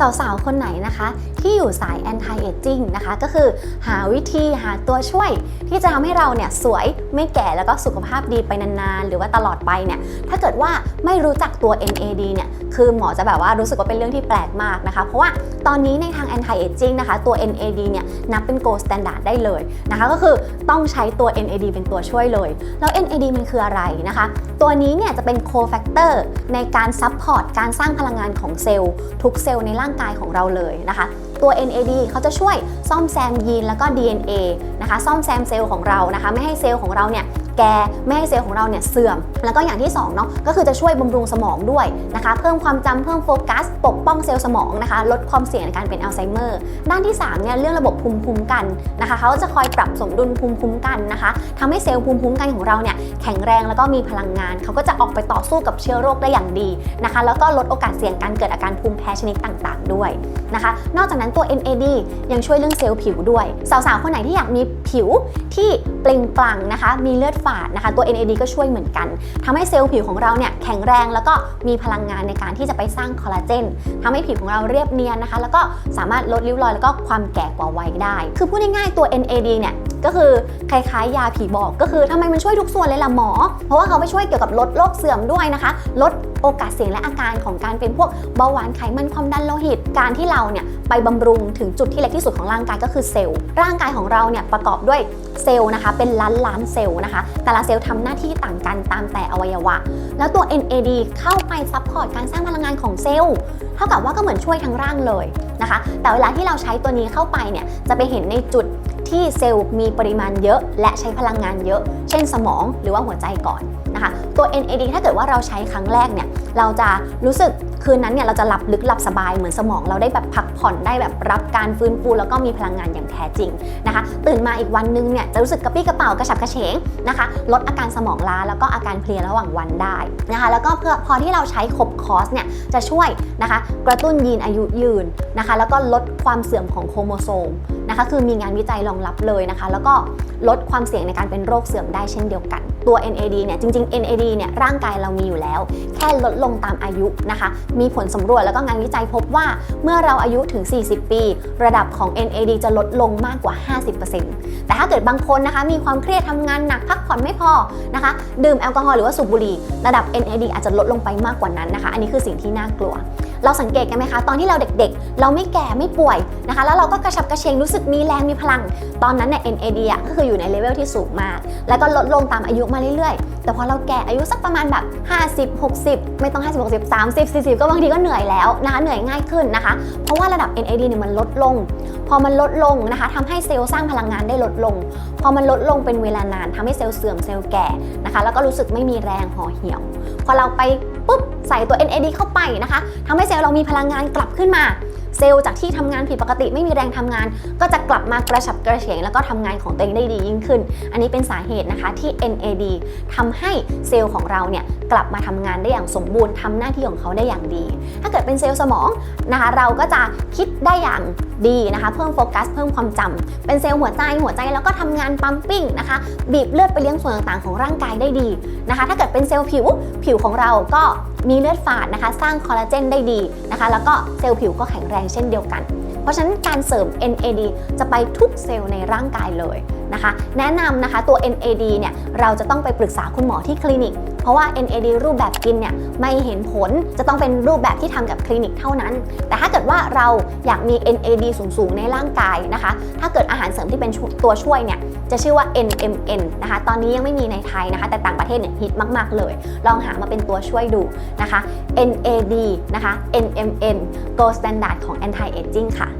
สาวๆ คนไหนนะคะ ที่อยู่สาย anti aging นะคะ ก็คือหาวิธีหาตัวช่วย ที่จะทำให้เราเนี่ยสวยไม่แก่แล้วก็สุขภาพดีไปนานๆ หรือว่าตลอดไปเนี่ยถ้าเกิดว่าไม่รู้จักตัว NAD เนี่ยคือหมอจะแบบว่ารู้สึกว่าเป็นเรื่องที่แปลกมากนะคะ เพราะว่าตอนนี้ในทาง anti aging นะคะ ตัว NAD เนี่ยนับเป็น gold standard ได้เลยนะคะก็คือต้องใช้ตัว NAD เป็นตัวช่วยเลย แล้ว NAD มันคืออะไรนะคะ ตัวนี้เนี่ยจะเป็น cofactor ในการซัพพอร์ตการสร้างพลังงานของเซลล์ทุกเซลล์ในร่างางกายของเราเลยนะคะ ตัว NAD เขาจะช่วยซ่อมแซมยีนแล้วก็ DNA นะคะ ซ่อมแซมเซลล์ของเรานะคะ ไม่ให้เซลล์ของเราเนี่ย แกไม่ให้เซลล์ของเราเนี่ยเสื่อม แล้วก็อย่างที่2เนาะก็คือจะช่วยบำรุงสมองด้วยนะคะ เพิ่มความจำเพิ่มโฟกัส ปกป้องเซลล์สมองนะคะ ลดความเสี่ยงในการเป็นอัลไซเมอร์ด้านที่3เนี่ยเรื่องระบบภูมิคุ้มกันนะคะเขาจะคอยปรับสมดุลภูมิคุ้มกันนะคะทำให้เซลล์ภูมิคุ้มกันของเราเนี่ยแข็งแรงแล้วก็มีพลังงาน เขาก็จะออกไปต่อสู้กับเชื้อโรคได้อย่างดีนะคะ แล้วก็ลดโอกาสเสี่ยงการเกิดอาการภูมิแพ้ชนิดต่างๆ ด้วยนะคะ นอกจากนั้นตัว NAD ยังช่วยเรื่องเซลล์ผิวด้วย สาวๆ คนไหนที่อยากมีผิวที่เปล่งปลั่งนะคะ มีเลือดฝาดนะคะ ตัว NAD ก็ช่วยเหมือนกันทำให้เซลล์ผิวของเราเนี่ยแข็งแรงแล้วก็มีพลังงานในการที่จะไปสร้างคอลลาเจนทำให้ผิวของเราเรียบเนียนนะคะ แล้วก็สามารถลดริ้วรอยแล้วก็ความแก่กว่าวัยได้ คือพูดง่ายๆตัว NAD เนี่ยก็คือคล้ายๆยาผีบอกก็คือทำไมมันช่วยทุกส่วนเลยล่ะหมอ เพราะว่าเขาไปช่วยเกี่ยวกับลดโรคเสื่อมด้วยนะคะ ลดโอกาสเสี่ยงและอาการของการเป็นพวกเบาหวานไขมันความดันโลหิต การที่เราเนี่ยไปบำรุงถึงจุดที่เล็กที่สุดของร่างกายก็คือเซลล์ ร่างกายของเราเนี่ยประกอบด้วย เซลล์นะคะ เป็นล้านล้านเซลล์นะคะ แต่ละเซลล์ทำหน้าที่ต่างกันตามแต่อวัยวะ แล้วตัว NAD เข้าไปซัพพอร์ตการสร้างพลังงานของเซลล์ เท่ากับว่าก็เหมือนช่วยทั้งร่างเลยนะคะ แต่เวลาที่เราใช้ตัวนี้เข้าไปเนี่ย จะไปเห็นในจุด ที่เซลล์มีปริมาณเยอะ และใช้พลังงานเยอะ เช่นสมองหรือว่าหัวใจก่อนนะคะตัว NAD ถ้าเกิดว่าเราใช้ครั้งแรกเนี่ยเราจะรู้สึกคืนนั้นเนี่ยเราจะหลับลึกหลับสบายเหมือนสมองเราได้แบบพักผ่อนได้แบบรับการฟื้นฟูแล้วก็มีพลังงานอย่างแท้จริงนะคะ ตื่นมาอีกวันนึงเนี่ยจะรู้สึกกระปี้กระเป๋ากระฉับกระเฉงนะคะ ลดอาการสมองล้าแล้วก็อาการเพลียระหว่างวันได้นะคะ แล้วก็เพื่อพอที่เราใช้ครบคอร์สเนี่ยจะช่วยนะคะ กระตุ้นยีนอายุยืนนะคะ แล้วก็ลดความเสื่อมของโครโมโซม นะคะ คือมีงานวิจัยรองรับเลยนะคะ แล้วก็ลดความเสี่ยงในการเป็นโรคเสื่อมได้เช่นเดียวกัน ตัว NAD เนี่ยจริง ๆ NAD เนี่ยร่างกายเรามีอยู่แล้ว แค่ลดลงตามอายุนะคะ มีผลสำรวจแล้วก็งานวิจัยพบว่าเมื่อเราอายุถึง 40 ปี ระดับของ NAD จะลดลงมากกว่า 50%แต่ถ้าเกิดบางคนนะคะ มีความเครียดทำงานหนักพักผ่อนไม่พอนะคะ ดื่มแอลกอฮอล์หรือว่าสูบบุหรี่ระดับ NAD อาจจะลดลงไปมากกว่านั้นนะคะ อันนี้คือสิ่งที่น่ากลัว เราสังเกตกันไหมคะ ตอนที่เราเด็กๆ เราไม่แก่ไม่ป่วยนะคะ แล้วเราก็กระฉับกระเฉงรู้สึกมีแรงมีพลัง ตอนนั้นเนี่ย NAD อะก็คืออยู่ในเลเวลที่สูงมาก แล้วก็ลดลงตามอายุมาเรื่อยๆ แต่พอเราแก่อายุสักประมาณแบบ 50 60 ไม่ต้อง 50 60 30 40 ก็บางทีก็เหนื่อยแล้วนะคะเหนื่อยง่ายขึ้นนะคะ เพราะว่าระดับ NAD เนี่ยมันลดลง พอมันลดลงนะคะทำให้เซลล์สร้างพลังงานได้ลดลง พอมันลดลงเป็นเวลานานทำให้เซลล์เสื่อมเซลล์แก่นะคะ แล้วก็รู้สึกไม่มีแรงห่อเหี่ยว พอเราไป ปุ๊บใส่ตัว NAD เข้าไปนะคะทำให้เซลล์เรามีพลังงานกลับขึ้นมา เซลล์จากที่ทำงานผิดปกติไม่มีแรงทำงาน ก็จะกลับมากระฉับกระเฉงแล้วก็ทำงานของตัวเองได้ดียิ่งขึ้น อันนี้เป็นสาเหตุนะคะที่ NAD ทำให้เซลล์ของเราเนี่ยกลับมาทำงานได้อย่างสมบูรณ์ทำหน้าที่ของเขาได้อย่างดี ถ้าเกิดเป็นเซลล์สมองนะคะเราก็จะคิดได้อย่างดีนะคะ เพิ่มโฟกัส เพิ่มความจำเป็นเซลล์หัวใจหัวใจแล้วก็ทำงานปั๊มปิ้งนะคะบีบเลือดไปเลี้ยงส่วนต่างๆของร่างกายได้ดีนะคะ ถ้าเกิดเป็นเซลล์ผิวผิวของเราก็มีเลือดฝาดนะคะ สร้างคอลลาเจนได้ดีนะคะ แล้วก็เซลล์ผิวก็แข็งแรงเช่นเดียวกัน เพราะฉะนั้นการเสริม NAD จะไปทุกเซลล์ในร่างกายเลยนะคะ แนะนำนะคะตัว NAD เนี่ยเราจะต้องไปปรึกษาคุณหมอที่คลินิก เพราะว่า NAD รูปแบบกินเนี่ยไม่เห็นผลจะต้องเป็นรูปแบบที่ทำกับคลินิกเท่านั้น แต่ถ้าเกิดว่าเราอยากมี NAD สูงๆ ในร่างกายนะคะ ถ้าเกิดอาหารเสริมที่เป็นตัวช่วยเนี่ยจะชื่อว่า NMN นะคะ ตอนนี้ยังไม่มีในไทยนะคะ แต่ต่างประเทศเนี่ยฮิตมากๆเลย ลองหามาเป็นตัวช่วยดูนะคะ NAD นะคะ NMN Gold Standard ของ Anti Aging ค่ะ